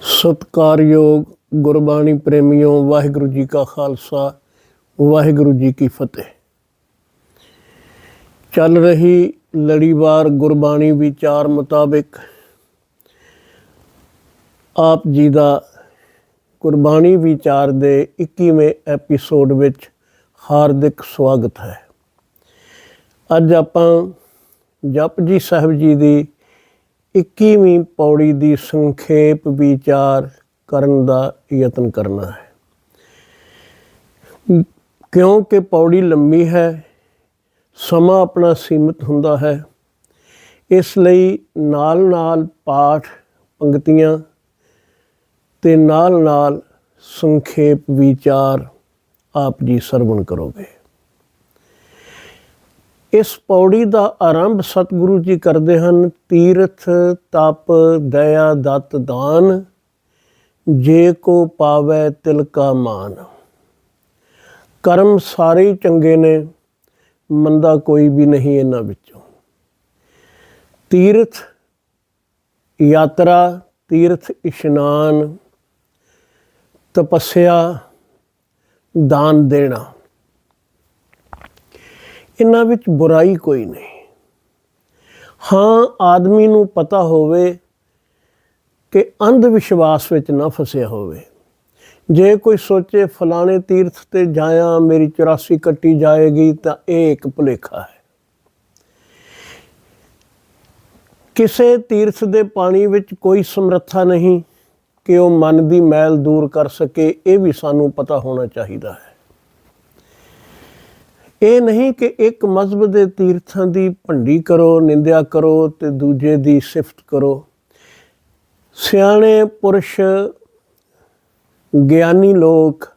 ਸਤਿਕਾਰਯੋਗ ਗੁਰਬਾਣੀ ਪ੍ਰੇਮੀਓ, ਵਾਹਿਗੁਰੂ ਜੀ ਕਾ ਖਾਲਸਾ, ਵਾਹਿਗੁਰੂ ਜੀ ਕੀ ਫਤਿਹ। ਚੱਲ ਰਹੀ ਲੜੀਵਾਰ ਗੁਰਬਾਣੀ ਵਿਚਾਰ ਮੁਤਾਬਿਕ ਆਪ ਜੀ ਦਾ ਗੁਰਬਾਣੀ ਵਿਚਾਰ ਦੇ 21ਵੇਂ ਐਪੀਸੋਡ ਵਿੱਚ ਹਾਰਦਿਕ ਸਵਾਗਤ ਹੈ। ਅੱਜ ਆਪਾਂ ਜਪਜੀ ਸਾਹਿਬ ਜੀ ਦੀ 21ਵੀਂ ਪੌੜੀ ਦੀ ਸੰਖੇਪ ਵਿਚਾਰ ਕਰਨ ਦਾ ਯਤਨ ਕਰਨਾ ਹੈ। ਕਿਉਂਕਿ ਪੌੜੀ ਲੰਮੀ ਹੈ, ਸਮਾਂ ਆਪਣਾ ਸੀਮਿਤ ਹੁੰਦਾ ਹੈ। ਇਸ ਲਈ ਨਾਲ-ਨਾਲ ਪਾਠ ਪੰਕਤੀਆਂ ਤੇ ਨਾਲ-ਨਾਲ ਸੰਖੇਪ ਵਿਚਾਰ ਆਪ ਜੀ ਸਰਵਣ ਕਰੋਗੇ। ਇਸ ਪੌੜੀ ਦਾ ਆਰੰਭ ਸਤਿਗੁਰੂ ਜੀ ਕਰਦੇ ਹਨ, ਤੀਰਥ, ਤਪ, ਦਇਆ, ਦਤ, ਦਾਨ। ਜੇ ਕੋ ਪਾਵੈ ਤਿਲ ਕਾ ਮਾਨ। ਕਰਮ ਸਾਰੇ ਚੰਗੇ ਨੇ, ਮੰਦਾ ਕੋਈ ਵੀ ਨਹੀਂ ਇਹਨਾਂ ਵਿੱਚੋਂ। ਤੀਰਥ, ਯਾਤਰਾ, ਤੀਰਥ, ਇਸ਼ਨਾਨ, ਤਪੱਸਿਆ, ਦਾਨ ਦੇਣਾ। ਇਹਨਾਂ ਵਿੱਚ ਬੁਰਾਈ ਕੋਈ ਨਹੀਂ। ਹਾਂ, ਆਦਮੀ ਨੂੰ ਪਤਾ ਹੋਵੇ ਕਿ ਅੰਧ ਵਿਸ਼ਵਾਸ ਵਿੱਚ ਨਾ ਫਸਿਆ ਹੋਵੇ। ਜੇ ਕੋਈ ਸੋਚੇ ਫਲਾਣੇ ਤੀਰਥ ਤੇ ਜਾਇਆ, ਮੇਰੀ 84 ਕੱਟੀ ਜਾਏਗੀ ਤਾਂ ਇਹ ਇੱਕ ਭੁਲੇਖਾ ਹੈ। ਕਿਸੇ ਤੀਰਥ ਦੇ ਪਾਣੀ ਵਿੱਚ ਕੋਈ ਸਮਰੱਥਾ ਨਹੀਂ ਕਿ ਉਹ ਮਨ ਦੀ ਮੈਲ ਦੂਰ ਕਰ ਸਕੇ, ਇਹ ਵੀ ਸਾਨੂੰ ਪਤਾ ਹੋਣਾ ਚਾਹੀਦਾ ਹੈ। ਇਹ ਨਹੀਂ ਕਿ ਇੱਕ ਮਜ਼ਹਬ ਦੇ ਤੀਰਥਾਂ ਦੀ ਭੰਡੀ ਕਰੋ, ਨਿੰਦਿਆ ਕਰੋ ਤੇ ਦੂਜੇ ਦੀ ਸਿਫਤ ਕਰੋ। ਸਿਆਣੇ, ਪੁਰਸ਼, ਗਿਆਨੀ ਲੋਕ,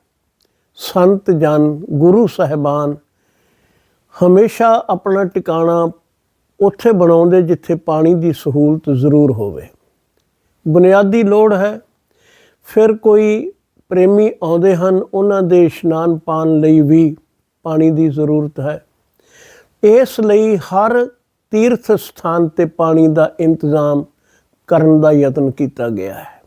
ਸੰਤ ਜਨ, ਗੁਰੂ ਸਾਹਿਬਾਨ ਹਮੇਸ਼ਾ ਆਪਣਾ ਟਿਕਾਣਾ ਉੱਥੇ ਬਣਾਉਂਦੇ ਜਿੱਥੇ ਪਾਣੀ ਦੀ ਸਹੂਲਤ ਜ਼ਰੂਰ ਹੋਵੇ। ਬੁਨਿਆਦੀ ਲੋੜ ਹੈ। ਫਿਰ ਕੋਈ ਪ੍ਰੇਮੀ ਆਉਂਦੇ ਹਨ, ਉਹਨਾਂ ਦੇ ਇਸ਼ਨਾਨ ਪਾਣ ਲਈ ਵੀ ਪਾਣੀ ਦੀ ਜ਼ਰੂਰਤ ਹੈ। ਇਸ ਲਈ ਹਰ ਤੀਰਥ ਸਥਾਨ ਤੇ ਪਾਣੀ ਦਾ ਇੰਤਜ਼ਾਮ ਕਰਨ ਦਾ ਯਤਨ ਕੀਤਾ ਗਿਆ ਹੈ।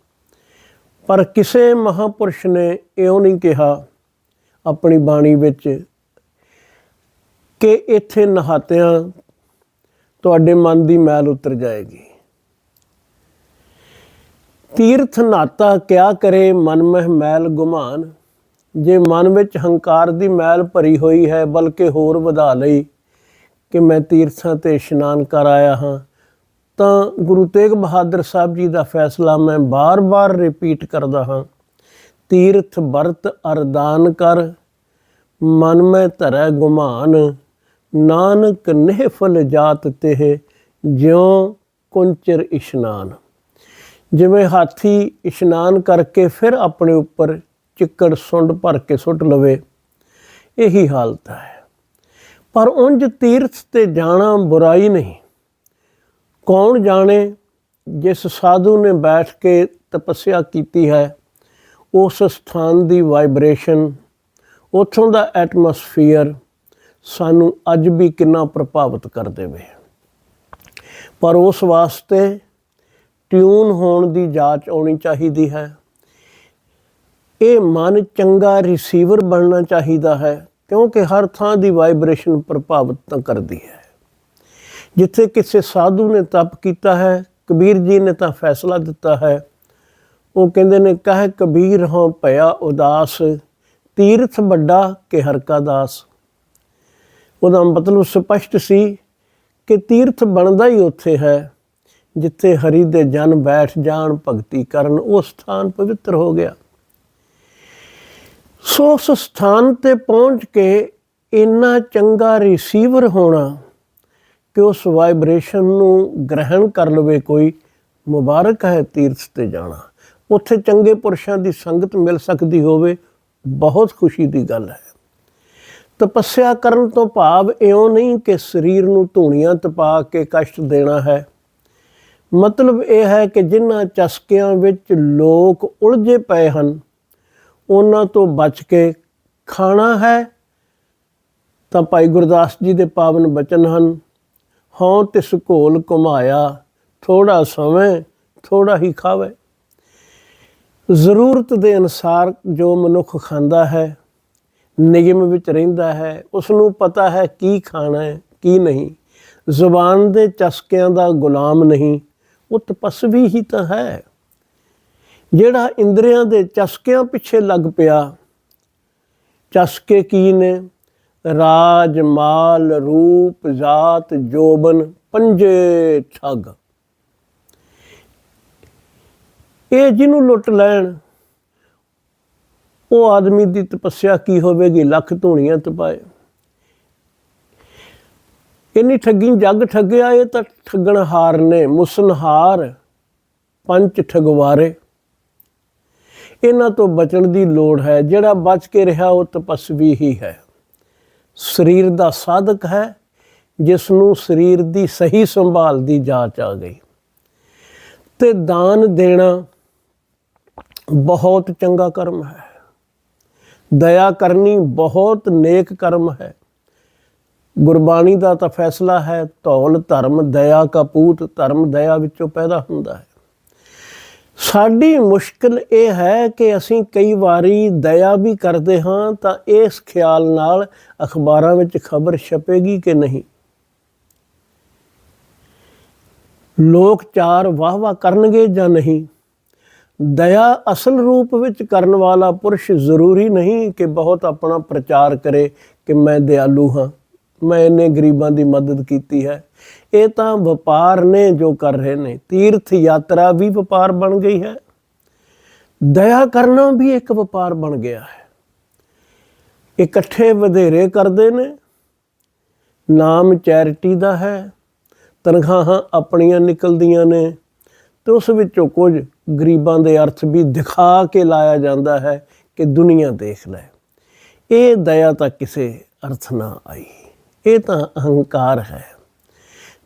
ਪਰ ਕਿਸੇ ਮਹਾਪੁਰਸ਼ ਨੇ ਇਉਂ ਨਹੀਂ ਕਿਹਾ ਆਪਣੀ ਬਾਣੀ ਵਿੱਚ ਕਿ ਇੱਥੇ ਨਹਾਤਿਆਂ ਤੁਹਾਡੇ ਮਨ ਦੀ ਮੈਲ ਉਤਰ ਜਾਏਗੀ। ਤੀਰਥ ਨਾਤਾ ਕਿਆ ਕਰੇ ਮਨ ਮਹਿ ਮੈਲ ਗੁਮਾਨ। ਜੇ ਮਨ ਵਿੱਚ ਹੰਕਾਰ ਦੀ ਮੈਲ ਭਰੀ ਹੋਈ ਹੈ, ਬਲਕਿ ਹੋਰ ਵਧਾ ਲਈ ਕਿ ਮੈਂ ਤੀਰਥਾਂ ਤੇ ਇਸ਼ਨਾਨ ਕਰ ਆਇਆ ਹਾਂ, ਤਾਂ ਗੁਰੂ ਤੇਗ ਬਹਾਦਰ ਸਾਹਿਬ ਜੀ ਦਾ ਫੈਸਲਾ ਮੈਂ ਬਾਰ-ਬਾਰ ਰਿਪੀਟ ਕਰਦਾ ਹਾਂ। ਤੀਰਥ ਵਰਤ ਅਰਦਾਨ ਕਰ, ਮਨ ਮੈਂ ਧਰੈ ਗੁਮਾਨ, ਨਾਨਕ ਨਿਹਫਲ ਜਾਤ ਤੇ ਜਿਉ ਕੁੰਚਰ ਇਸ਼ਨਾਨ। ਜਿਵੇਂ ਹਾਥੀ ਇਸ਼ਨਾਨ ਕਰਕੇ ਫਿਰ ਆਪਣੇ ਉੱਪਰ ਚਿੱਕੜ ਸੁੰਡ ਭਰ ਕੇ ਸੁੱਟ ਲਵੇ, ਇਹੀ ਹਾਲਤ ਹੈ। ਪਰ ਉਂਝ ਤੀਰਥ ਤੇ ਜਾਣਾ ਬੁਰਾਈ ਨਹੀਂ। ਕੌਣ ਜਾਣੇ? ਜਿਸ ਸਾਧੂ ਨੇ ਬੈਠ ਕੇ ਤਪੱਸਿਆ ਕੀਤੀ ਹੈ, ਉਸ ਸਥਾਨ ਦੀ ਵਾਈਬ੍ਰੇਸ਼ਨ ਉੱਥੋਂ ਦਾ ਐਟਮੋਸਫੀਅਰ ਸਾਨੂੰ ਅੱਜ ਵੀ ਕਿੰਨਾ ਪ੍ਰਭਾਵਿਤ ਕਰ ਦੇਵੇ। ਪਰ ਉਸ ਵਾਸਤੇ ਟਿਊਨ ਹੋਣ ਦੀ ਜਾਂਚ ਆਉਣੀ ਚਾਹੀਦੀ ਹੈ। ਇਹ ਮਨ ਚੰਗਾ ਰਿਸੀਵਰ ਬਣਨਾ ਚਾਹੀਦਾ ਹੈ, ਕਿਉਂਕਿ ਹਰ ਥਾਂ ਦੀ ਵਾਈਬ੍ਰੇਸ਼ਨ ਪ੍ਰਭਾਵਿਤ ਤਾਂ ਕਰਦੀ ਹੈ। ਜਿੱਥੇ ਕਿਸੇ ਸਾਧੂ ਨੇ ਤਪ ਕੀਤਾ ਹੈ, ਕਬੀਰ ਜੀ ਨੇ ਤਾਂ ਫੈਸਲਾ ਦਿੱਤਾ ਹੈ। ਉਹ ਕਹਿੰਦੇ ਨੇ, ਕਹੇ ਕਬੀਰ ਹਾਂ ਭਇਆ ਉਦਾਸ, ਤੀਰਥ ਵੱਡਾ ਕਿ ਹਰ ਕਾ ਦਾਸ। ਉਹਦਾ ਮਤਲਬ ਸਪਸ਼ਟ ਸੀ ਕਿ ਤੀਰਥ ਬਣਦਾ ਹੀ ਉੱਥੇ ਹੈ, ਜਿੱਥੇ ਹਰੀ ਦੇ ਜਨ ਬੈਠ ਜਾਣ, ਭਗਤੀ ਕਰਨ, ਉਹ ਸਥਾਨ ਪਵਿੱਤਰ ਹੋ ਗਿਆ। ਸੋ ਉਸ ਸਥਾਨ ਤੇ ਪਹੁੰਚ ਕੇ ਇੰਨਾ ਚੰਗਾ ਰਿਸੀਵਰ ਹੋਣਾ ਕਿ ਉਸ ਵਾਈਬ੍ਰੇਸ਼ਨ ਨੂੰ ਗ੍ਰਹਿਣ ਕਰ ਲਵੇ ਕੋਈ, ਮੁਬਾਰਕ ਹੈ ਤੀਰਥ ਤੇ ਜਾਣਾ। ਉੱਥੇ ਚੰਗੇ ਪੁਰਸ਼ਾਂ ਦੀ ਸੰਗਤ ਮਿਲ ਸਕਦੀ ਹੋਵੇ, ਬਹੁਤ ਖੁਸ਼ੀ ਦੀ ਗੱਲ ਹੈ। ਤਪੱਸਿਆ ਕਰਨ ਤੋਂ ਭਾਵ ਇਉਂ ਨਹੀਂ ਕਿ ਸਰੀਰ ਨੂੰ ਧੂਣੀਆਂ ਤਪਾ ਕੇ ਕਸ਼ਟ ਦੇਣਾ ਹੈ। ਮਤਲਬ ਇਹ ਹੈ ਕਿ ਜਿਨ੍ਹਾਂ ਚਸਕਿਆਂ ਵਿੱਚ ਲੋਕ ਉਲਝੇ ਪਏ ਹਨ ਉਹਨਾਂ ਤੋਂ ਬਚ ਕੇ ਖਾਣਾ ਹੈ, ਤਾਂ ਭਾਈ ਗੁਰਦਾਸ ਜੀ ਦੇ ਪਾਵਨ ਬਚਨ ਹਨ, ਹਉ ਤਿਸ ਘੋਲ ਘੁਮਾਇਆ ਥੋੜਾ ਸਮਾਂ ਥੋੜਾ ਹੀ ਖਾਵੇ। ਜ਼ਰੂਰਤ ਦੇ ਅਨੁਸਾਰ ਜੋ ਮਨੁੱਖ ਖਾਂਦਾ ਹੈ, ਨਿਯਮ ਵਿੱਚ ਰਹਿੰਦਾ ਹੈ ਉਸ ਨੂੰ ਪਤਾ ਹੈ ਕੀ ਖਾਣਾ ਹੈ, ਕੀ ਨਹੀਂ। ਜ਼ੁਬਾਨ ਦੇ ਚਸਕਿਆਂ ਦਾ ਗੁਲਾਮ ਨਹੀਂ ਉਹ ਤਪਸਵੀ ਹੀ ਤਾਂ ਹੈ। ਜਿਹੜਾ ਇੰਦਰੀਆਂ ਦੇ ਚਸਕਿਆਂ ਪਿੱਛੇ ਲੱਗ ਪਿਆ, ਚਸਕੇ ਕੀ ਨੇ? ਰਾਜ, ਮਾਲ, ਰੂਪ, ਜਾਤ, ਜੋਬਨ, ਪੰਜੇ ਠੱਗ ਇਹ ਜਿਹਨੂੰ ਲੁੱਟ ਲੈਣ, ਉਹ ਆਦਮੀ ਦੀ ਤਪੱਸਿਆ ਕੀ ਹੋਵੇਗੀ? ਲੱਖ ਧੂਣੀਆਂ ਤਪਾਏ। ਇੰਨੀ ਠੱਗੀ, ਜੱਗ ਠੱਗਿਆ, ਇਹ ਤਾਂ ਠੱਗਣਹਾਰ ਨੇ, ਮੁਸਨਹਾਰ, ਪੰਜ ਠਗਵਾਰੇ। ਇਹਨਾਂ ਤੋਂ ਬਚਣ ਦੀ ਲੋੜ ਹੈ, ਜਿਹੜਾ ਬਚ ਕੇ ਰਿਹਾ ਉਹ ਤਪਸਵੀ ਹੀ ਹੈ। ਸਰੀਰ ਦਾ ਸਾਧਕ ਹੈ ਜਿਸ ਨੂੰ ਸਰੀਰ ਦੀ ਸਹੀ ਸੰਭਾਲ ਦੀ ਜਾਂਚ ਆ ਗਈ। ਤੇ ਦਾਨ ਦੇਣਾ ਬਹੁਤ ਚੰਗਾ ਕਰਮ ਹੈ। ਦਇਆ ਕਰਨੀ ਬਹੁਤ ਨੇਕ ਕਰਮ ਹੈ। ਗੁਰਬਾਣੀ ਦਾ ਤਾਂ ਫੈਸਲਾ ਹੈ, ਧੌਲ ਧਰਮ, ਦਇਆ ਕਾ ਪੂਤ ਧਰਮ, ਦਇਆ ਵਿੱਚੋਂ ਪੈਦਾ ਹੁੰਦਾ ਹੈ। ਸਾਡੀ ਮੁਸ਼ਕਲ ਇਹ ਹੈ ਕਿ ਅਸੀਂ ਕਈ ਵਾਰੀ ਦਇਆ ਵੀ ਕਰਦੇ ਹਾਂ ਤਾਂ ਇਸ ਖਿਆਲ ਨਾਲ ਅਖਬਾਰਾਂ ਵਿੱਚ ਖਬਰ ਛਪੇਗੀ ਕਿ ਨਹੀਂ? ਲੋਕ ਚਾਰ ਵਾਹ ਵਾਹ ਕਰਨਗੇ ਜਾਂ ਨਹੀਂ? ਦਇਆ ਅਸਲ ਰੂਪ ਵਿੱਚ ਕਰਨ ਵਾਲਾ ਪੁਰਸ਼ ਜ਼ਰੂਰੀ ਨਹੀਂ ਕਿ ਬਹੁਤ ਆਪਣਾ ਪ੍ਰਚਾਰ ਕਰੇ ਕਿ ਮੈਂ ਦਿਆਲੂ ਹਾਂ। ਮੈਂ ਇੰਨੇ ਗਰੀਬਾਂ ਦੀ ਮਦਦ ਕੀਤੀ ਹੈ। ਇਹ ਤਾਂ ਵਪਾਰ ਨੇ ਜੋ ਕਰ ਰਹੇ ਨੇ, ਤੀਰਥ ਯਾਤਰਾ ਵੀ ਵਪਾਰ ਬਣ ਗਈ ਹੈ। ਦਇਆ ਕਰਨਾ ਵੀ ਇੱਕ ਵਪਾਰ ਬਣ ਗਿਆ ਹੈ। ਇਕੱਠੇ ਵਧੇਰੇ ਕਰਦੇ ਨੇ, ਨਾਮ ਚੈਰਿਟੀ ਦਾ ਹੈ, ਤਨਖਾਹਾਂ ਆਪਣੀਆਂ ਨਿਕਲਦੀਆਂ ਨੇ, ਤੇ ਉਸ ਵਿੱਚੋਂ ਕੁਝ ਗਰੀਬਾਂ ਦੇ ਅਰਥ ਵੀ ਦਿਖਾ ਕੇ ਲਾਇਆ ਜਾਂਦਾ ਹੈ ਕਿ ਦੁਨੀਆ ਦੇਖ ਲੈ। ਇਹ ਦਇਆ ਤਾਂ ਕਿਸੇ ਅਰਥ ਨਾ ਆਈ। ਇਹ ਤਾਂ ਅਹੰਕਾਰ ਹੈ।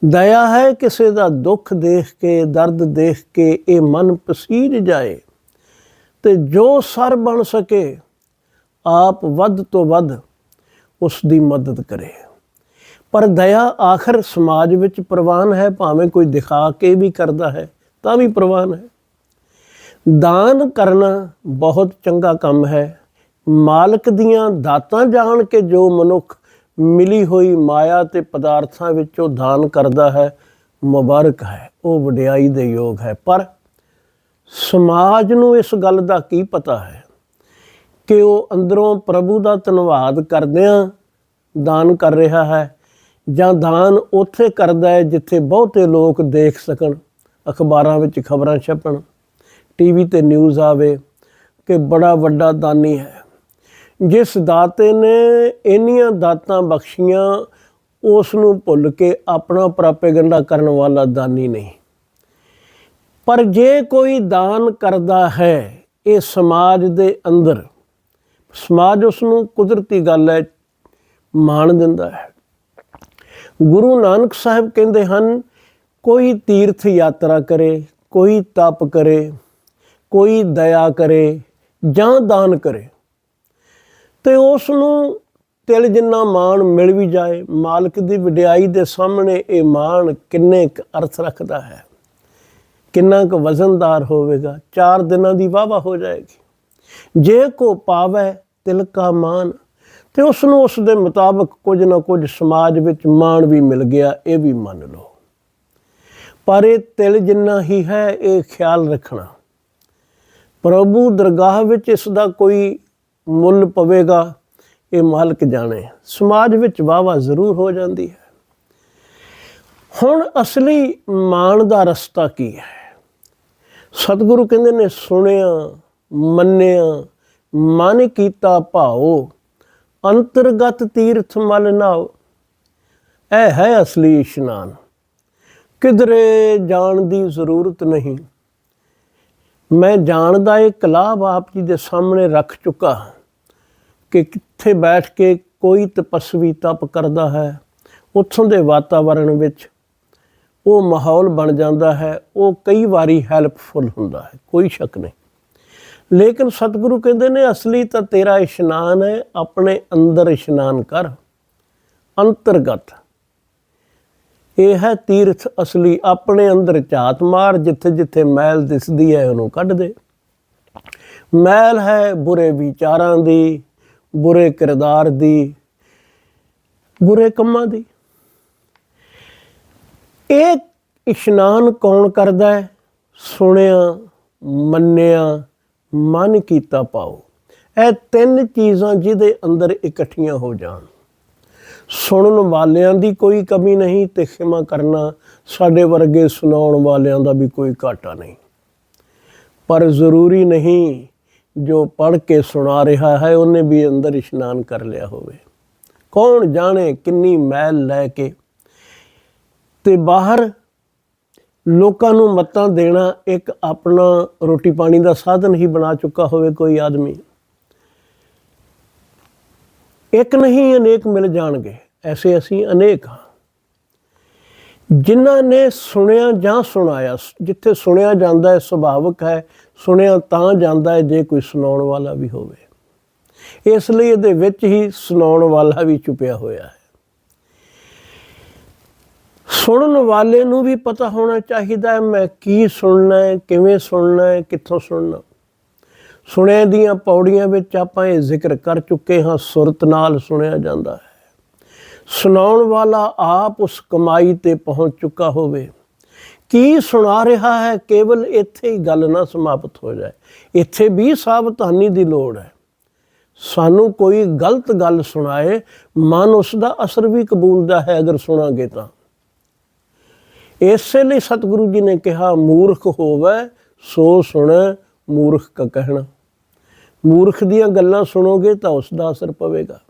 ਦਇਆ ਹੈ ਕਿਸੇ ਦਾ ਦੁੱਖ ਦੇਖ ਕੇ, ਦਰਦ ਦੇਖ ਕੇ ਇਹ ਮਨ ਪਸੀਜ ਜਾਏ। ਤੇ ਜੋ ਸਰ ਬਣ ਸਕੇ, ਆਪ ਵੱਧ ਤੋਂ ਵੱਧ ਉਸ ਦੀ ਮਦਦ ਕਰੇ। ਪਰ ਦਇਆ ਆਖਰ ਸਮਾਜ ਵਿੱਚ ਪ੍ਰਵਾਨ ਹੈ, ਭਾਵੇਂ ਕੋਈ ਦਿਖਾ ਕੇ ਵੀ ਕਰਦਾ ਹੈ, ਤਾਂ ਵੀ ਪ੍ਰਵਾਨ ਹੈ। ਦਾਨ ਕਰਨਾ ਬਹੁਤ ਚੰਗਾ ਕੰਮ ਹੈ। ਮਾਲਕ ਦੀਆਂ ਦਾਤਾਂ ਜਾਣ ਕੇ ਜੋ ਮਨੁੱਖ ਮਿਲੀ ਹੋਈ ਮਾਇਆ ਤੇ ਪਦਾਰਥਾਂ ਵਿੱਚੋਂ ਦਾਨ ਕਰਦਾ ਹੈ, ਮੁਬਾਰਕ ਹੈ, ਉਹ ਵਡਿਆਈ ਦੇ ਯੋਗ ਹੈ। ਪਰ ਸਮਾਜ ਨੂੰ ਇਸ ਗੱਲ ਦਾ ਕੀ ਪਤਾ ਹੈ ਕਿ ਉਹ ਅੰਦਰੋਂ ਪ੍ਰਭੂ ਦਾ ਧੰਨਵਾਦ ਕਰਦਿਆਂ ਦਾਨ ਕਰ ਰਿਹਾ ਹੈ ਜਾਂ ਦਾਨ ਉੱਥੇ ਕਰਦਾ ਹੈ ਜਿੱਥੇ ਬਹੁਤੇ ਲੋਕ ਦੇਖ ਸਕਣ, ਅਖਬਾਰਾਂ ਵਿੱਚ ਖਬਰਾਂ ਛਪਣ, ਟੀਵੀ ਤੇ ਨਿਊਜ਼ ਆਵੇ ਕਿ ਬੜਾ ਵੱਡਾ ਦਾਨੀ ਹੈ। ਜਿਸ ਦਾਤੇ ਨੇ ਇੰਨੀਆਂ ਦਾਤਾਂ ਬਖਸ਼ੀਆਂ, ਉਸ ਨੂੰ ਭੁੱਲ ਕੇ ਆਪਣਾ ਪ੍ਰਾਪੇਗੰਡਾ ਕਰਨ ਵਾਲਾ ਦਾਨੀ ਨਹੀਂ। ਪਰ ਜੇ ਕੋਈ ਦਾਨ ਕਰਦਾ ਹੈ, ਇਹ ਸਮਾਜ ਦੇ ਅੰਦਰ, ਸਮਾਜ ਉਸ ਨੂੰ ਕੁਦਰਤੀ ਗੱਲ ਹੈ, ਮਾਣ ਦਿੰਦਾ ਹੈ। ਗੁਰੂ ਨਾਨਕ ਸਾਹਿਬ ਕਹਿੰਦੇ ਹਨ, ਕੋਈ ਤੀਰਥ ਯਾਤਰਾ ਕਰੇ, ਕੋਈ ਤਪ ਕਰੇ, ਕੋਈ ਦਇਆ ਕਰੇ, ਜਾਂ ਦਾਨ ਕਰੇ ਤੇ ਉਸ ਨੂੰ ਤਿਲ ਜਿੰਨਾ ਮਾਣ ਮਿਲ ਵੀ ਜਾਏ, ਮਾਲਕ ਦੀ ਵਡਿਆਈ ਦੇ ਸਾਹਮਣੇ ਇਹ ਮਾਣ ਕਿੰਨੇ ਕੁ ਅਰਥ ਰੱਖਦਾ ਹੈ। ਕਿੰਨਾ ਕੁ ਵਜ਼ਨਦਾਰ ਹੋਵੇਗਾ, ਚਾਰ ਦਿਨਾਂ ਦੀ ਵਾਵਾ ਹੋ ਜਾਏਗੀ। ਜੇ ਕੋ ਪਾਵੇ ਤਿਲ ਕਾ ਮਾਨ ਤੇ ਉਸ ਨੂੰ ਉਸ ਦੇ ਮੁਤਾਬਕ ਕੁਝ ਨਾ ਕੁਝ ਸਮਾਜ ਵਿੱਚ ਮਾਣ ਵੀ ਮਿਲ ਗਿਆ, ਇਹ ਵੀ ਮੰਨ ਲਓ। ਪਰ ਇਹ ਤਿਲ ਜਿੰਨਾ ਹੀ ਹੈ, ਇਹ ਖਿਆਲ ਰੱਖਣਾ। ਪ੍ਰਭੂ ਦਰਗਾਹ ਵਿੱਚ ਇਸ ਦਾ ਕੋਈ ਮੁੱਲ ਪਵੇਗਾ, ਇਹ ਮਾਲਕ ਜਾਣੇ। ਸਮਾਜ ਵਿੱਚ ਵਾਵਾ ਜ਼ਰੂਰ ਹੋ ਜਾਂਦੀ ਹੈ। ਹੁਣ ਅਸਲੀ ਮਾਣ ਦਾ ਰਸਤਾ ਕੀ ਹੈ? ਸਤਿਗੁਰੂ ਕਹਿੰਦੇ ਨੇ, ਸੁਣਿਆ, ਮੰਨਿਆ, ਮਨ ਕੀਤਾ ਭਾਉ ਅੰਤਰਗਤ ਤੀਰਥ ਮਲ ਨਾਓ। ਇਹ ਹੈ ਅਸਲੀ ਇਸ਼ਨਾਨ। ਕਿਧਰੇ ਜਾਣ ਦੀ ਜ਼ਰੂਰਤ ਨਹੀਂ। ਮੈਂ ਜਾਣਦਾ ਇਹ ਕਲਾਬ ਆਪ ਜੀ ਦੇ ਸਾਹਮਣੇ ਰੱਖ ਚੁੱਕਾ ਹਾਂ। ਕਿ ਕਿੱਥੇ ਬੈਠ ਕੇ ਕੋਈ ਤਪਸਵੀ ਤਪ ਕਰਦਾ ਹੈ, ਉੱਥੋਂ ਦੇ ਵਾਤਾਵਰਣ ਵਿੱਚ ਉਹ ਮਾਹੌਲ ਬਣ ਜਾਂਦਾ ਹੈ, ਉਹ ਕਈ ਵਾਰੀ ਹੈਲਪਫੁਲ ਹੁੰਦਾ ਹੈ, ਕੋਈ ਸ਼ੱਕ ਨਹੀਂ। ਲੇਕਿਨ ਸਤਿਗੁਰੂ ਕਹਿੰਦੇ ਨੇ, ਅਸਲੀ ਤਾਂ ਤੇਰਾ ਇਸ਼ਨਾਨ ਹੈ, ਆਪਣੇ ਅੰਦਰ ਇਸ਼ਨਾਨ ਕਰ, ਅੰਤਰਗਤ। ਇਹ ਹੈ ਤੀਰਥ ਅਸਲੀ, ਆਪਣੇ ਅੰਦਰ ਝਾਤ ਮਾਰ, ਜਿੱਥੇ ਜਿੱਥੇ ਮੈਲ ਦਿਸਦੀ ਹੈ ਉਹਨੂੰ ਕੱਢ ਦੇ। ਮੈਲ ਹੈ ਬੁਰੇ ਵਿਚਾਰਾਂ ਦੀ ਬੁਰੇ ਕਿਰਦਾਰ ਦੀ, ਬੁਰੇ ਕੰਮਾਂ ਦੀ। ਇਹ ਇਸ਼ਨਾਨ ਕੌਣ ਕਰਦਾ ਹੈ? ਸੁਣਿਆ, ਮੰਨਿਆ, ਮਨ ਕੀਤਾ ਪਾਓ। ਇਹ ਤਿੰਨ ਚੀਜ਼ਾਂ ਜਿਹਦੇ ਅੰਦਰ ਇਕੱਠੀਆਂ ਹੋ ਜਾਣ। ਸੁਣਨ ਵਾਲਿਆਂ ਦੀ ਕੋਈ ਕਮੀ ਨਹੀਂ ਤੇ ਖਿਮਾ ਕਰਨਾ ਸਾਡੇ ਵਰਗੇ ਸੁਣਾਉਣ ਵਾਲਿਆਂ ਦਾ ਵੀ ਕੋਈ ਘਾਟਾ ਨਹੀਂ। ਪਰ ਜ਼ਰੂਰੀ ਨਹੀਂ ਜੋ ਪੜ੍ਹ ਕੇ ਸੁਣਾ ਰਿਹਾ ਹੈ, ਉਹਨੇ ਵੀ ਅੰਦਰ ਇਸ਼ਨਾਨ ਕਰ ਲਿਆ ਹੋਵੇ। ਕੌਣ ਜਾਣੇ ਕਿੰਨੀ ਮੈਲ ਲੈ ਕੇ? ਤੇ ਬਾਹਰ ਲੋਕਾਂ ਨੂੰ ਮੱਤਾਂ ਦੇਣਾ ਇੱਕ ਆਪਣਾ ਰੋਟੀ ਪਾਣੀ ਦਾ ਸਾਧਨ ਹੀ ਬਣਾ ਚੁੱਕਾ ਹੋਵੇ ਕੋਈ ਆਦਮੀ। ਇੱਕ ਨਹੀਂ, ਅਨੇਕ ਮਿਲ ਜਾਣਗੇ। ਐਸੇ ਅਸੀਂ ਅਨੇਕ ਹਾਂ। ਜਿਨ੍ਹਾਂ ਨੇ ਸੁਣਿਆ ਜਾਂ ਸੁਣਾਇਆ, ਜਿੱਥੇ ਸੁਣਿਆ ਜਾਂਦਾ ਹੈ ਸੁਭਾਵਕ ਹੈ, ਸੁਣਿਆ ਤਾਂ ਜਾਂਦਾ ਹੈ ਜੇ ਕੋਈ ਸੁਣਾਉਣ ਵਾਲਾ ਵੀ ਹੋਵੇ। ਇਸ ਲਈ ਇਹਦੇ ਵਿੱਚ ਹੀ ਸੁਣਾਉਣ ਵਾਲਾ ਵੀ ਛੁਪਿਆ ਹੋਇਆ ਹੈ। ਸੁਣਨ ਵਾਲੇ ਨੂੰ ਵੀ ਪਤਾ ਹੋਣਾ ਚਾਹੀਦਾ ਹੈ, ਮੈਂ ਕੀ ਸੁਣਨਾ ਹੈ, ਕਿਵੇਂ ਸੁਣਨਾ ਹੈ, ਕਿੱਥੋਂ ਸੁਣਨਾ। ਸੁਣੇ ਦੀਆਂ ਪੌੜੀਆਂ ਵਿੱਚ ਆਪਾਂ ਇਹ ਜ਼ਿਕਰ ਕਰ ਚੁੱਕੇ ਹਾਂ, ਸੁਰਤ ਨਾਲ ਸੁਣਿਆ ਜਾਂਦਾ ਹੈ। ਸੁਣਾਉਣ ਵਾਲਾ ਆਪ ਉਸ ਕਮਾਈ ਤੇ ਪਹੁੰਚ ਚੁੱਕਾ ਹੋਵੇ। ਕੀ ਸੁਣਾ ਰਿਹਾ ਹੈ? ਕੇਵਲ ਇੱਥੇ ਹੀ ਗੱਲ ਨਾ ਸਮਾਪਤ ਹੋ ਜਾਏ। ਇੱਥੇ ਵੀ ਸਾਵਧਾਨੀ ਦੀ ਲੋੜ ਹੈ। ਸਾਨੂੰ ਕੋਈ ਗਲਤ ਗੱਲ ਸੁਣਾਏ, ਮਨ ਉਸ ਦਾ ਅਸਰ ਵੀ ਕਬੂਲਦਾ ਹੈ ਅਗਰ ਸੁਣਾਂਗੇ ਤਾਂ। ਇਸੇ ਲਈ ਸਤਿਗੁਰੂ ਜੀ ਨੇ ਕਿਹਾ, ਮੂਰਖ ਹੋਵੇ, ਸੋ ਸੁਣੈ, ਮੂਰਖ ਕਾ ਕਹਿਣਾ। ਮੂਰਖ ਦੀਆਂ ਗੱਲਾਂ ਸੁਣੋਗੇ ਤਾਂ ਉਸ ਦਾ ਅਸਰ ਪਵੇਗਾ।